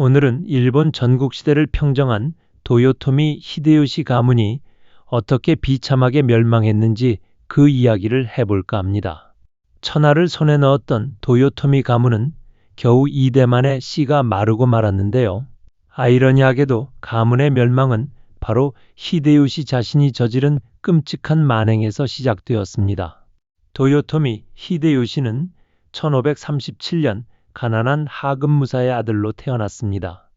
오늘은 일본 전국시대를 평정한 도요토미 히데요시 가문이 어떻게 비참하게 멸망했는지 그 이야기를 해볼까 합니다. 천하를 손에 넣었던 도요토미 가문은 겨우 2대 만에 씨가 마르고 말았는데요. 아이러니하게도 가문의 멸망은 바로 히데요시 자신이 저지른 끔찍한 만행에서 시작되었습니다. 도요토미 히데요시는 1537년 가난한 하급 무사의 아들로 태어났습니다.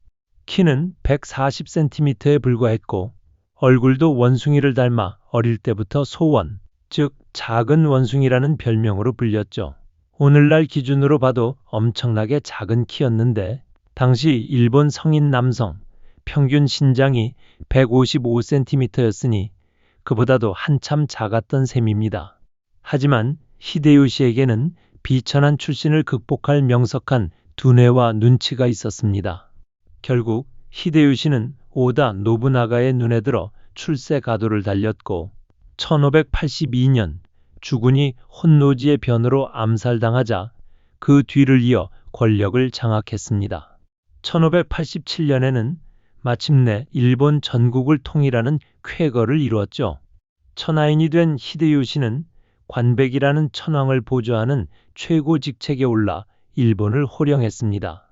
키는 140cm에 불과했고 얼굴도 원숭이를 닮아 어릴 때부터 소원, 즉 작은 원숭이라는 별명으로 불렸죠. 오늘날 기준으로 봐도 엄청나게 작은 키였는데 당시 일본 성인 남성 평균 신장이 155cm였으니 그보다도 한참 작았던 셈입니다. 하지만 히데요시에게는 비천한 출신을 극복할 명석한 두뇌와 눈치가 있었습니다. 결국 히데요시는 오다 노부나가의 눈에 들어 출세 가도를 달렸고 1582년 주군이 혼노지의 변으로 암살당하자 그 뒤를 이어 권력을 장악했습니다. 1587년에는 마침내 일본 전국을 통일하는 쾌거를 이루었죠. 천하인이 된 히데요시는 관백이라는 천황을 보좌하는 최고 직책에 올라 일본을 호령했습니다.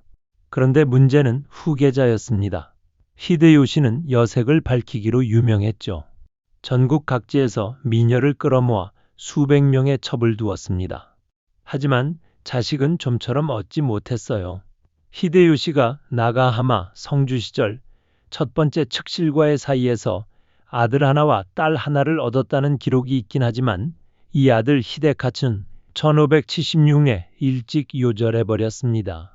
그런데 문제는 후계자였습니다. 히데요시는 여색을 밝히기로 유명했죠. 전국 각지에서 미녀를 끌어모아 수백 명의 첩을 두었습니다. 하지만 자식은 좀처럼 얻지 못했어요. 히데요시가 나가하마 성주 시절 첫 번째 측실과의 사이에서 아들 하나와 딸 하나를 얻었다는 기록이 있긴 하지만 이 아들 히데카츠는 1576년에 일찍 요절해 버렸습니다.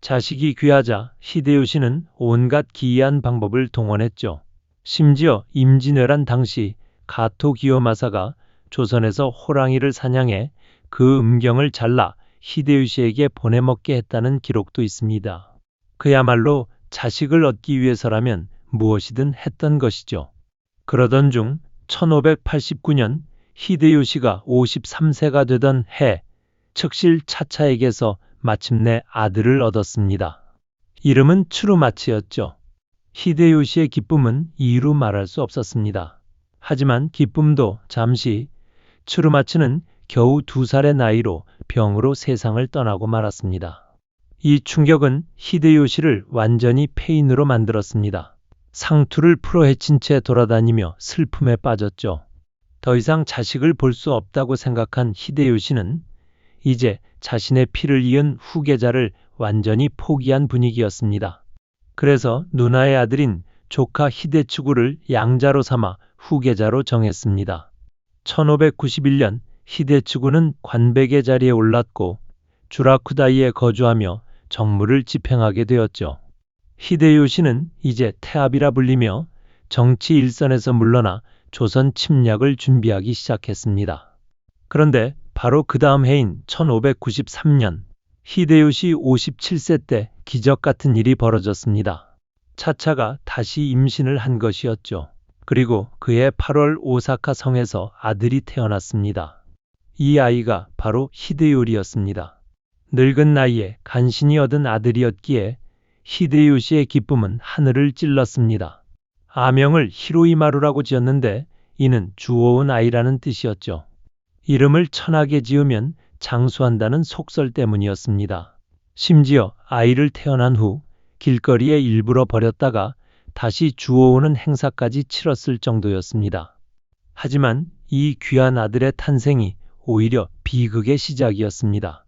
자식이 귀하자 히데요시는 온갖 기이한 방법을 동원했죠. 심지어 임진왜란 당시 가토 기요마사가 조선에서 호랑이를 사냥해 그 음경을 잘라 히데요시에게 보내먹게 했다는 기록도 있습니다. 그야말로 자식을 얻기 위해서라면 무엇이든 했던 것이죠. 그러던 중 1589년 히데요시가 53세가 되던 해 측실 차차에게서 마침내 아들을 얻었습니다. 이름은 추루마치였죠. 히데요시의 기쁨은 이루 말할 수 없었습니다. 하지만 기쁨도 잠시 추루마치는 겨우 두 살의 나이로 병으로 세상을 떠나고 말았습니다. 이 충격은 히데요시를 완전히 폐인으로 만들었습니다. 상투를 풀어 헤친 채 돌아다니며 슬픔에 빠졌죠. 더 이상 자식을 볼 수 없다고 생각한 히데요시는 이제 자신의 피를 이은 후계자를 완전히 포기한 분위기였습니다. 그래서 누나의 아들인 조카 히데츠구를 양자로 삼아 후계자로 정했습니다. 1591년 히데츠구는 관백의 자리에 올랐고 주라쿠다이에 거주하며 정무를 집행하게 되었죠. 히데요시는 이제 태압이라 불리며 정치 일선에서 물러나 조선 침략을 준비하기 시작했습니다. 그런데 바로 그 다음 해인 1593년 히데요시 57세 때 기적 같은 일이 벌어졌습니다. 차차가 다시 임신을 한 것이었죠. 그리고 그해 8월 오사카 성에서 아들이 태어났습니다. 이 아이가 바로 히데요리였습니다. 늙은 나이에 간신히 얻은 아들이었기에 히데요시의 기쁨은 하늘을 찔렀습니다. 아명을 히로이마루라고 지었는데 이는 주워온 아이라는 뜻이었죠. 이름을 천하게 지으면 장수한다는 속설 때문이었습니다. 심지어 아이를 태어난 후 길거리에 일부러 버렸다가 다시 주워오는 행사까지 치렀을 정도였습니다. 하지만 이 귀한 아들의 탄생이 오히려 비극의 시작이었습니다.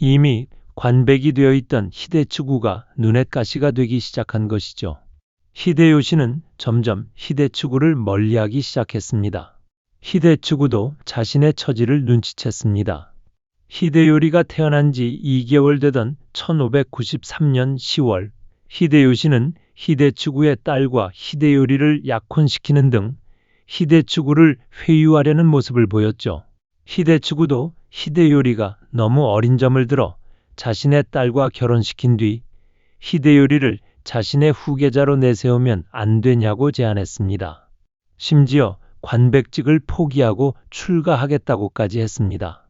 이미 관백이 되어 있던 히데츠구가 눈엣 가시가 되기 시작한 것이죠. 히데요시는 점점 히데츠구를 멀리하기 시작했습니다. 히데츠구도 자신의 처지를 눈치챘습니다. 히데요리가 태어난 지 2개월 되던 1593년 10월 히데요시는 히데츠구의 딸과 히데요리를 약혼시키는 등 히데츠구를 회유하려는 모습을 보였죠. 히데츠구도 히데요리가 너무 어린 점을 들어 자신의 딸과 결혼시킨 뒤 히데요리를 자신의 후계자로 내세우면 안 되냐고 제안했습니다. 심지어 관백직을 포기하고 출가하겠다고까지 했습니다.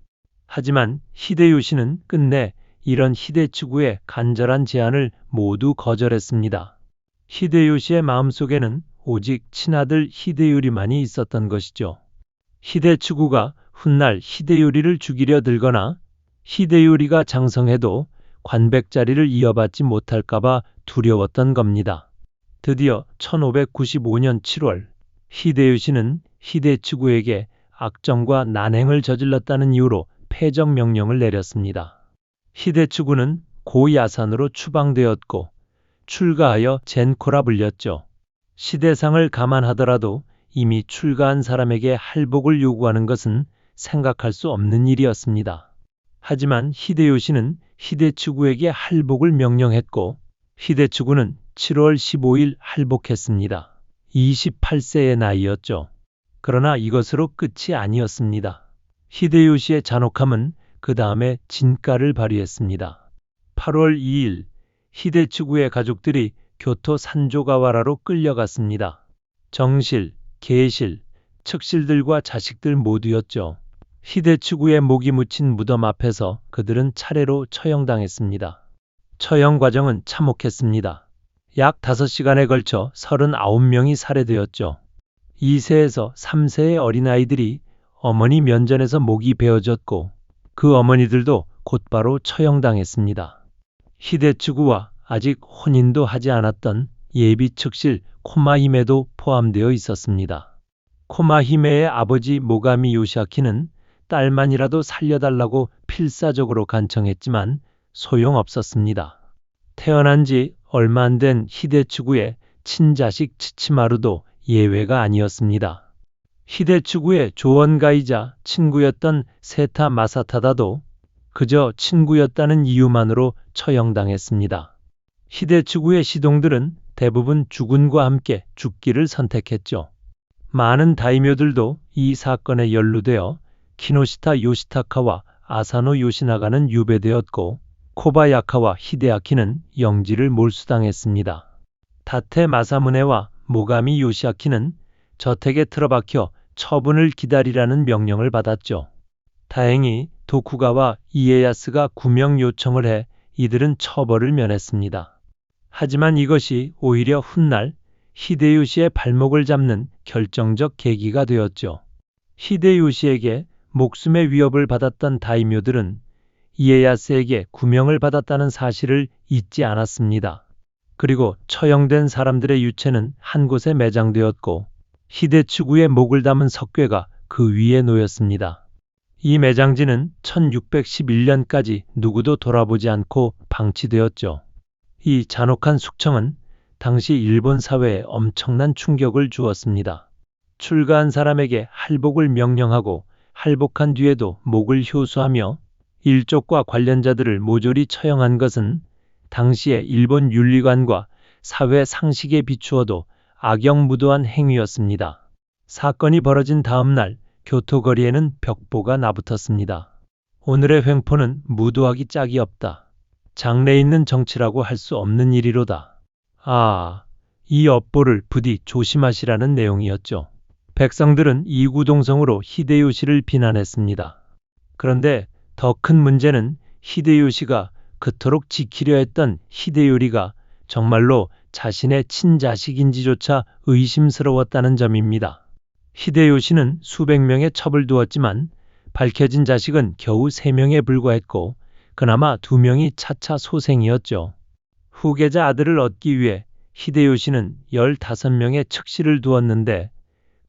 하지만 히데요시는 끝내 이런 히데츠구의 간절한 제안을 모두 거절했습니다. 히데요시의 마음속에는 오직 친아들 히데요리만이 있었던 것이죠. 히데츠구가 훗날 히데요리를 죽이려 들거나 히데요리가 장성해도 관백 자리를 이어받지 못할까봐 두려웠던 겁니다. 드디어 1595년 7월 히데요시는 히데츠구에게 악정과 난행을 저질렀다는 이유로 폐정 명령을 내렸습니다. 히데츠구는 고야산으로 추방되었고 출가하여 젠코라 불렸죠. 시대상을 감안하더라도 이미 출가한 사람에게 할복을 요구하는 것은 생각할 수 없는 일이었습니다. 하지만 히데요시는 히데츠구에게 할복을 명령했고 히데츠구는 7월 15일 할복했습니다. 28세의 나이였죠. 그러나 이것으로 끝이 아니었습니다. 히데요시의 잔혹함은 그 다음에 진가를 발휘했습니다. 8월 2일 히데츠구의 가족들이 교토 산조가와라로 끌려갔습니다. 정실, 계실, 측실들과 자식들 모두였죠. 히데츠구의 목이 묻힌 무덤 앞에서 그들은 차례로 처형당했습니다. 처형 과정은 참혹했습니다. 약 5시간에 걸쳐 39명이 살해되었죠. 2세에서 3세의 어린아이들이 어머니 면전에서 목이 베어졌고 그 어머니들도 곧바로 처형당했습니다. 히데츠구와 아직 혼인도 하지 않았던 예비 측실 코마히메도 포함되어 있었습니다. 코마히메의 아버지 모가미 요시아키는 딸만이라도 살려달라고 필사적으로 간청했지만 소용없었습니다. 태어난 지 얼마 안 된 히데츠구의 친자식 치치마루도 예외가 아니었습니다. 히데츠구의 조언가이자 친구였던 세타 마사타다도 그저 친구였다는 이유만으로 처형당했습니다. 히데츠구의 시동들은 대부분 주군과 함께 죽기를 선택했죠. 많은 다이묘들도 이 사건에 연루되어 키노시타 요시타카와 아사노 요시나가는 유배되었고 코바야카와 히데아키는 영지를 몰수당했습니다. 다테 마사무네와 모가미 요시아키는 저택에 틀어박혀 처분을 기다리라는 명령을 받았죠. 다행히 도쿠가와 이에야스가 구명 요청을 해 이들은 처벌을 면했습니다. 하지만 이것이 오히려 훗날 히데요시의 발목을 잡는 결정적 계기가 되었죠. 히데요시에게 목숨의 위협을 받았던 다이묘들은 이에야스에게 구명을 받았다는 사실을 잊지 않았습니다. 그리고 처형된 사람들의 유체는 한 곳에 매장되었고 히데츠구의 목을 담은 석괴가 그 위에 놓였습니다. 이 매장지는 1611년까지 누구도 돌아보지 않고 방치되었죠. 이 잔혹한 숙청은 당시 일본 사회에 엄청난 충격을 주었습니다. 출가한 사람에게 할복을 명령하고 할복한 뒤에도 목을 효수하며 일족과 관련자들을 모조리 처형한 것은 당시의 일본 윤리관과 사회 상식에 비추어도 악영무도한 행위였습니다. 사건이 벌어진 다음 날 교토 거리에는 벽보가 나붙었습니다. 오늘의 횡포는 무도하기 짝이 없다. 장래 있는 정치라고 할 수 없는 일이로다. 아, 이 업보를 부디 조심하시라는 내용이었죠. 백성들은 이구동성으로 히데요시를 비난했습니다. 그런데 더 큰 문제는 히데요시가 그토록 지키려 했던 히데요리가 정말로 자신의 친자식인지조차 의심스러웠다는 점입니다. 히데요시는 수백 명의 첩을 두었지만 밝혀진 자식은 겨우 세 명에 불과했고 그나마 두 명이 차차 소생이었죠. 후계자 아들을 얻기 위해 히데요시는 15명의 측실을 두었는데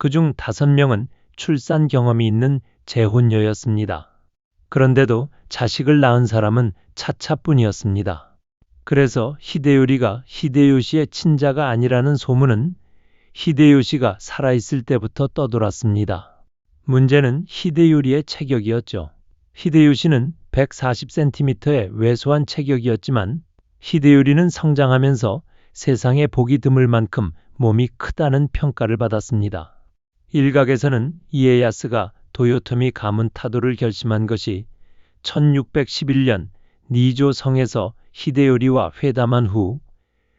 그중 5명은 출산 경험이 있는 재혼녀였습니다. 그런데도 자식을 낳은 사람은 차차뿐이었습니다. 그래서 히데요리가 히데요시의 친자가 아니라는 소문은 히데요시가 살아있을 때부터 떠돌았습니다. 문제는 히데요리의 체격이었죠. 히데요시는 140cm의 왜소한 체격이었지만 히데요리는 성장하면서 세상에 복이 드물 만큼 몸이 크다는 평가를 받았습니다. 일각에서는 이에야스가 도요토미 가문 타도를 결심한 것이 1611년 니조 성에서 히데요리와 회담한 후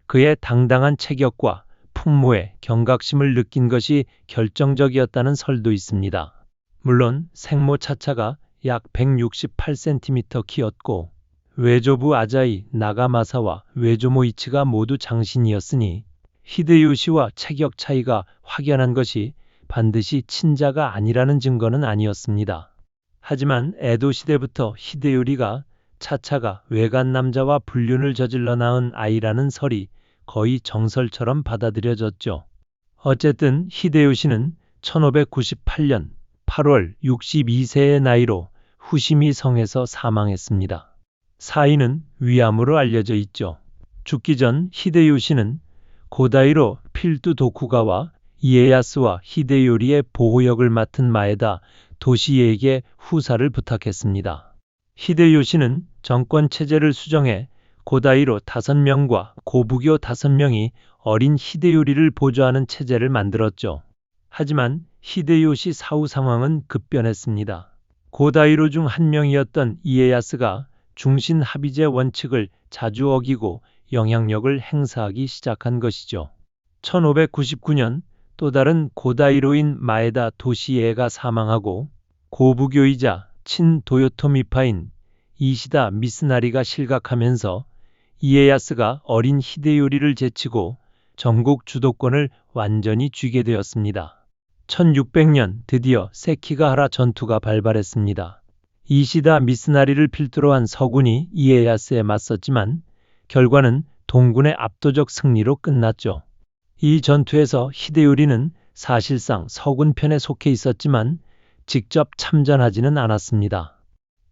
그의 당당한 체격과 풍모에 경각심을 느낀 것이 결정적이었다는 설도 있습니다. 물론 생모 차차가 약 168cm 키였고 외조부 아자이 나가마사와 외조모 이치가 모두 장신이었으니 히데요시와 체격 차이가 확연한 것이 반드시 친자가 아니라는 증거는 아니었습니다. 하지만 에도 시대부터 히데요리가 차차가 외간 남자와 불륜을 저질러 낳은 아이라는 설이 거의 정설처럼 받아들여졌죠. 어쨌든 히데요시는 1598년 8월 62세의 나이로 후시미 성에서 사망했습니다. 사인은 위암으로 알려져 있죠. 죽기 전 히데요시는 고다이로 필두 도쿠가와 이에야스와 히데요리의 보호역을 맡은 마에다 도시에게 후사를 부탁했습니다. 히데요시는 정권 체제를 수정해 고다이로 5명과 고부교 5명이 어린 히데요리를 보조하는 체제를 만들었죠. 하지만 히데요시 사후 상황은 급변했습니다. 고다이로 중 한 명이었던 이에야스가 중신 합의제 원칙을 자주 어기고 영향력을 행사하기 시작한 것이죠. 1599년 또 다른 고다이로인 마에다 도시에가 사망하고 고부교이자 친 도요토미파인 이시다 미스나리가 실각하면서 이에야스가 어린 히데요리를 제치고 전국 주도권을 완전히 쥐게 되었습니다. 1600년 드디어 세키가하라 전투가 발발했습니다. 이시다 미스나리를 필두로 한 서군이 이에야스에 맞섰지만 결과는 동군의 압도적 승리로 끝났죠. 이 전투에서 히데요리는 사실상 서군 편에 속해 있었지만 직접 참전하지는 않았습니다.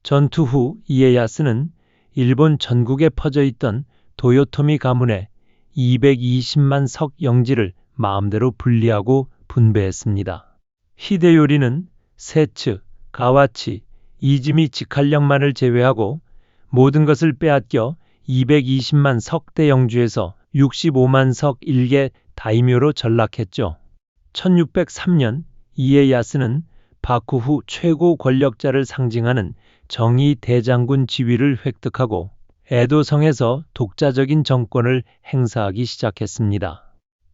전투 후 이에야스는 일본 전국에 퍼져 있던 도요토미 가문의 220만 석 영지를 마음대로 분리하고 분배했습니다. 히데요리는 세츠, 가와치, 이즈미 직할령만을 제외하고 모든 것을 빼앗겨 220만 석대 영주에서 65만 석 일개 다이묘로 전락했죠. 1603년 이에야스는 바쿠 후 최고 권력자를 상징하는 정의 대장군 지위를 획득하고 에도성에서 독자적인 정권을 행사하기 시작했습니다.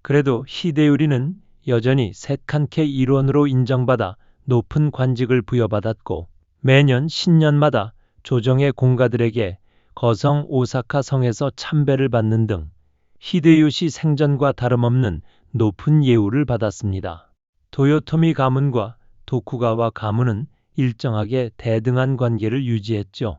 그래도 히데요리는 여전히 셋칸케 일원으로 인정받아 높은 관직을 부여받았고 매년 신년마다 조정의 공가들에게 거성 오사카 성에서 참배를 받는 등 히데요시 생전과 다름없는 높은 예우를 받았습니다. 도요토미 가문과 도쿠가와 가문은 일정하게 대등한 관계를 유지했죠.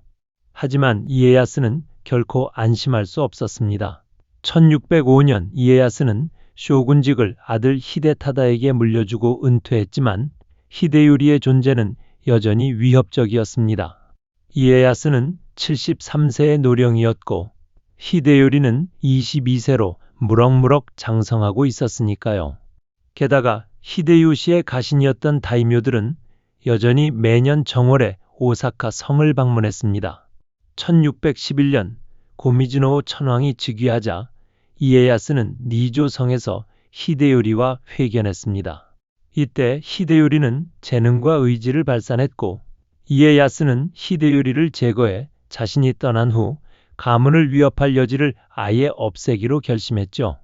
하지만 이에야스는 결코 안심할 수 없었습니다. 1605년 이에야스는 쇼군직을 아들 히데타다에게 물려주고 은퇴했지만 히데요리의 존재는 여전히 위협적이었습니다. 이에야스는 73세의 노령이었고 히데요리는 22세로 무럭무럭 장성하고 있었으니까요. 게다가 히데요시의 가신이었던 다이묘들은 여전히 매년 정월에 오사카 성을 방문했습니다. 1611년 고미즈노 천왕이 즉위하자 이에야스는 니조 성에서 히데요리와 회견했습니다. 이때 히데요리는 재능과 의지를 발산했고 이에야스는 히데요리를 제거해 자신이 떠난 후 가문을 위협할 여지를 아예 없애기로 결심했죠.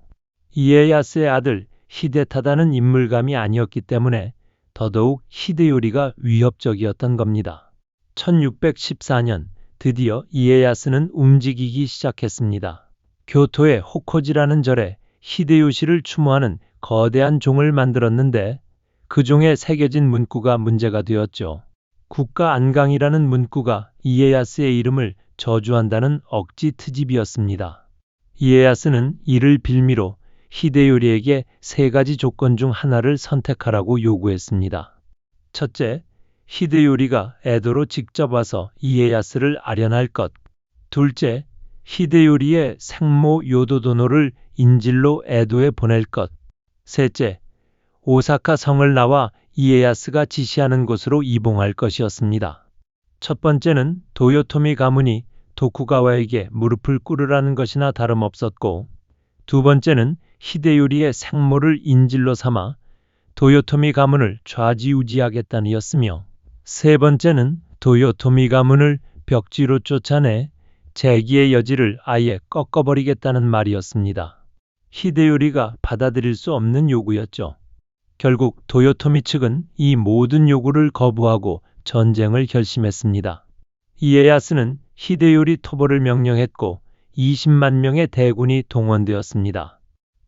이에야스의 아들 히데타다는 인물감이 아니었기 때문에 더더욱 히데요리가 위협적이었던 겁니다. 1614년 드디어 이에야스는 움직이기 시작했습니다. 교토의 호코지라는 절에 히데요시를 추모하는 거대한 종을 만들었는데 그 종에 새겨진 문구가 문제가 되었죠. 국가 안강이라는 문구가 이에야스의 이름을 저주한다는 억지 트집이었습니다. 이에야스는 이를 빌미로 히데요리에게 세 가지 조건 중 하나를 선택하라고 요구했습니다. 첫째, 히데요리가 에도로 직접 와서 이에야스를 아련할 것. 둘째, 히데요리의 생모 요도도노를 인질로 에도에 보낼 것. 셋째, 오사카 성을 나와 이에야스가 지시하는 곳으로 이봉할 것이었습니다. 첫 번째는 도요토미 가문이 도쿠가와에게 무릎을 꿇으라는 것이나 다름없었고, 두 번째는 히데요리의 생모를 인질로 삼아 도요토미 가문을 좌지우지하겠다는 이었으며, 세 번째는 도요토미 가문을 벽지로 쫓아내 재기의 여지를 아예 꺾어버리겠다는 말이었습니다. 히데요리가 받아들일 수 없는 요구였죠. 결국 도요토미 측은 이 모든 요구를 거부하고 전쟁을 결심했습니다. 이에야스는 히데요리 토벌을 명령했고 20만 명의 대군이 동원되었습니다.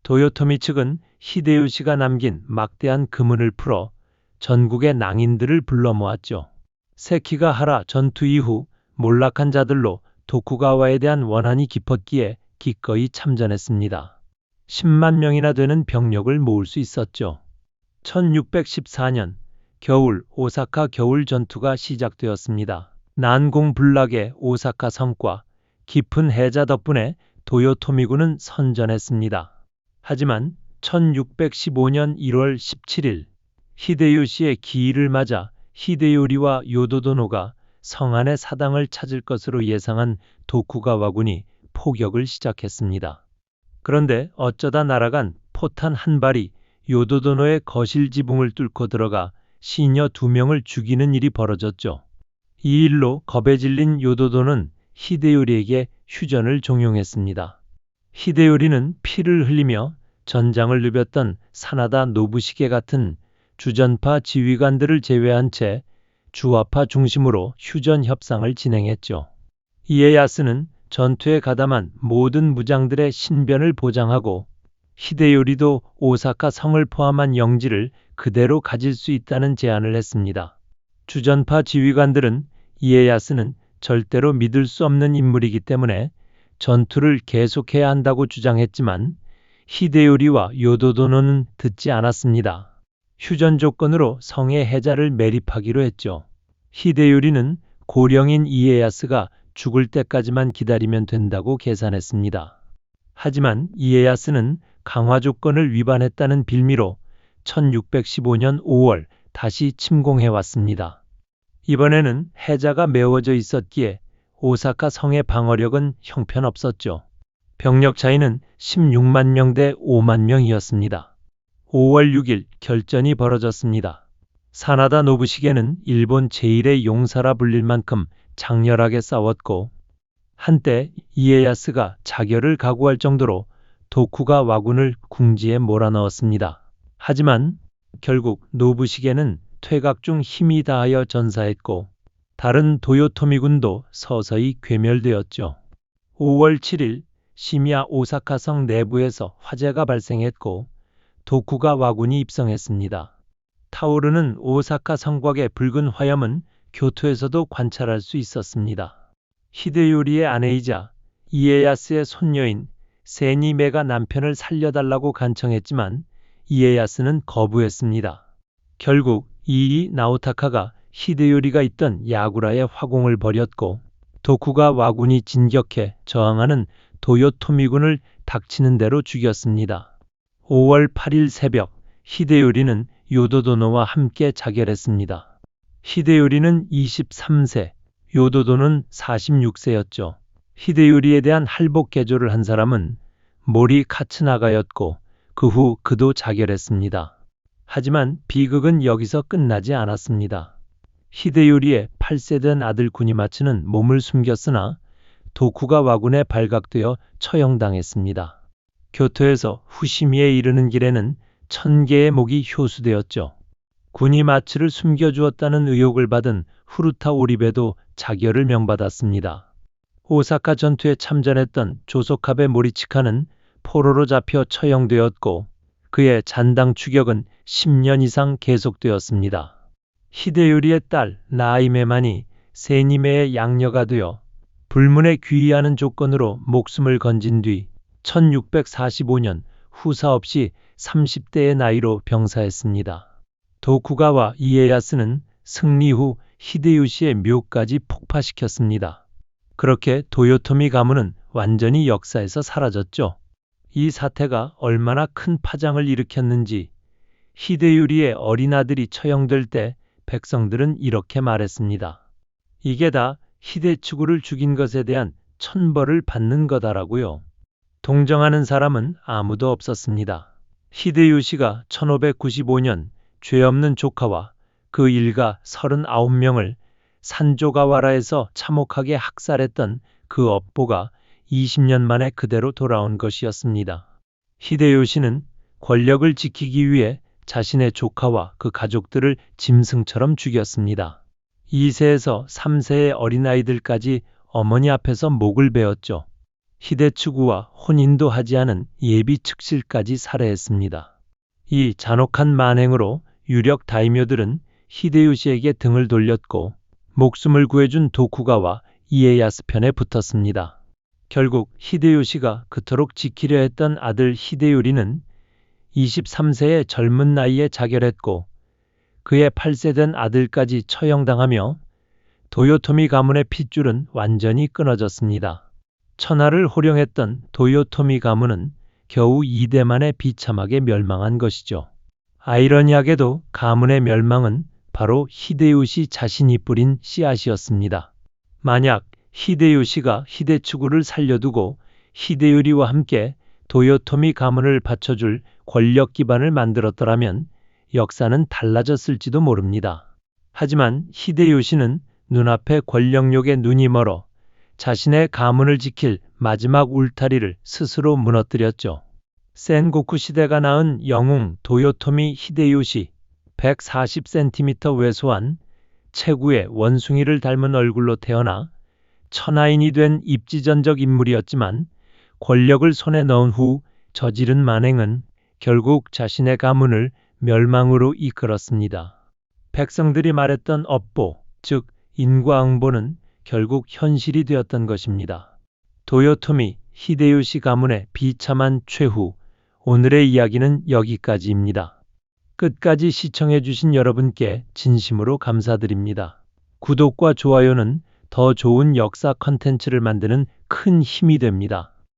도요토미 측은 히데요시가 남긴 막대한 금은을 풀어 전국의 낭인들을 불러 모았죠. 세키가 하라 전투 이후 몰락한 자들로 도쿠가와에 대한 원한이 깊었기에 기꺼이 참전했습니다. 10만 명이나 되는 병력을 모을 수 있었죠. 1614년 겨울 오사카 겨울 전투가 시작되었습니다. 난공불락의 오사카 성과 깊은 해자 덕분에 도요토미군은 선전했습니다. 하지만 1615년 1월 17일 히데요시의 기일을 맞아 히데요리와 요도도노가 성 안에 사당을 찾을 것으로 예상한 도쿠가와군이 포격을 시작했습니다. 그런데 어쩌다 날아간 포탄 한 발이 요도도노의 거실 지붕을 뚫고 들어가 시녀 두 명을 죽이는 일이 벌어졌죠. 이 일로 겁에 질린 요도도는 히데요리에게 휴전을 종용했습니다. 히데요리는 피를 흘리며 전장을 누볐던 사나다 노부시게 같은 주전파 지휘관들을 제외한 채 주화파 중심으로 휴전 협상을 진행했죠. 이에야스는 전투에 가담한 모든 무장들의 신변을 보장하고 히데요리도 오사카 성을 포함한 영지를 그대로 가질 수 있다는 제안을 했습니다. 주전파 지휘관들은 이에야스는 절대로 믿을 수 없는 인물이기 때문에 전투를 계속해야 한다고 주장했지만 히데요리와 요도도노는 듣지 않았습니다. 휴전 조건으로 성의 해자를 매립하기로 했죠. 히데요리는 고령인 이에야스가 죽을 때까지만 기다리면 된다고 계산했습니다. 하지만 이에야스는 강화 조건을 위반했다는 빌미로 1615년 5월 다시 침공해 왔습니다. 이번에는 해자가 메워져 있었기에 오사카 성의 방어력은 형편없었죠. 병력 차이는 16만 명 대 5만 명이었습니다. 5월 6일 결전이 벌어졌습니다. 사나다 노부시게는 일본 제1의 용사라 불릴 만큼 장렬하게 싸웠고 한때 이에야스가 자결을 각오할 정도로 도쿠가 와군을 궁지에 몰아넣었습니다. 하지만 결국 노부시게는 퇴각 중 힘이 다하여 전사했고 다른 도요토미군도 서서히 괴멸되었죠. 5월 7일 시미야 오사카성 내부에서 화재가 발생했고 도쿠가 와군이 입성했습니다. 타오르는 오사카 성곽의 붉은 화염은 교토에서도 관찰할 수 있었습니다. 히데요리의 아내이자 이에야스의 손녀인 세니메가 남편을 살려달라고 간청했지만 이에야스는 거부했습니다. 결국 이이 나오타카가 히데요리가 있던 야구라에 화공을 벌였고 도쿠가 와군이 진격해 저항하는 도요토미군을 닥치는 대로 죽였습니다. 5월 8일 새벽 히데요리는 요도도노와 함께 자결했습니다. 히데요리는 23세, 요도도는 46세였죠. 히데요리에 대한 할복 개조를 한 사람은 모리 카츠나가였고 그 후 그도 자결했습니다. 하지만 비극은 여기서 끝나지 않았습니다. 히데요리의 8세 된 아들 구니마츠는 몸을 숨겼으나 도쿠가 와군에 발각되어 처형당했습니다. 교토에서 후시미에 이르는 길에는 천 개의 목이 효수되었죠. 구니마츠를 숨겨주었다는 의혹을 받은 후루타 오리베도 자결을 명받았습니다. 오사카 전투에 참전했던 조소카베 모리치카는 포로로 잡혀 처형되었고 그의 잔당 추격은 10년 이상 계속되었습니다. 히데요리의 딸 나이메만이 세니메의 양녀가 되어 불문에 귀의하는 조건으로 목숨을 건진 뒤 1645년 후사 없이 30대의 나이로 병사했습니다. 도쿠가와 이에야스는 승리 후 히데요시의 묘까지 폭파시켰습니다. 그렇게 도요토미 가문은 완전히 역사에서 사라졌죠. 이 사태가 얼마나 큰 파장을 일으켰는지 히데요리의 어린 아들이 처형될 때 백성들은 이렇게 말했습니다. 이게 다 히데츠구를 죽인 것에 대한 천벌을 받는 거다라고요. 동정하는 사람은 아무도 없었습니다. 히데요시가 1595년 죄 없는 조카와 그 일가 39명을 산조가와라에서 참혹하게 학살했던 그 업보가 20년 만에 그대로 돌아온 것이었습니다. 히데요시는 권력을 지키기 위해 자신의 조카와 그 가족들을 짐승처럼 죽였습니다. 2세에서 3세의 어린아이들까지 어머니 앞에서 목을 베었죠. 히데추구와 혼인도 하지 않은 예비 측실까지 살해했습니다. 이 잔혹한 만행으로 유력 다이묘들은 히데요시에게 등을 돌렸고 목숨을 구해준 도쿠가와 이에야스 편에 붙었습니다. 결국 히데요시가 그토록 지키려 했던 아들 히데요리는 23세의 젊은 나이에 자결했고 그의 8세 된 아들까지 처형당하며 도요토미 가문의 핏줄은 완전히 끊어졌습니다. 천하를 호령했던 도요토미 가문은 겨우 2대 만에 비참하게 멸망한 것이죠. 아이러니하게도 가문의 멸망은 바로 히데요시 자신이 뿌린 씨앗이었습니다. 만약 히데요시가 히데추구를 살려두고 히데요리와 함께 도요토미 가문을 받쳐줄 권력 기반을 만들었더라면 역사는 달라졌을지도 모릅니다. 하지만 히데요시는 눈앞의 권력욕에 눈이 멀어 자신의 가문을 지킬 마지막 울타리를 스스로 무너뜨렸죠. 센고쿠 시대가 낳은 영웅 도요토미 히데요시 140cm 왜소한 체구의 원숭이를 닮은 얼굴로 태어나 천하인이 된 입지전적 인물이었지만 권력을 손에 넣은 후 저지른 만행은 결국 자신의 가문을 멸망으로 이끌었습니다. 백성들이 말했던 업보, 즉 인과응보는 결국 현실이 되었던 것입니다. 도요토미 히데요시 가문의 비참한 최후, 오늘의 이야기는 여기까지입니다. 끝까지 시청해주신 여러분께 진심으로 감사드립니다. 구독과 좋아요는 더 좋은 역사 컨텐츠를 만드는 큰 힘이 됩니다.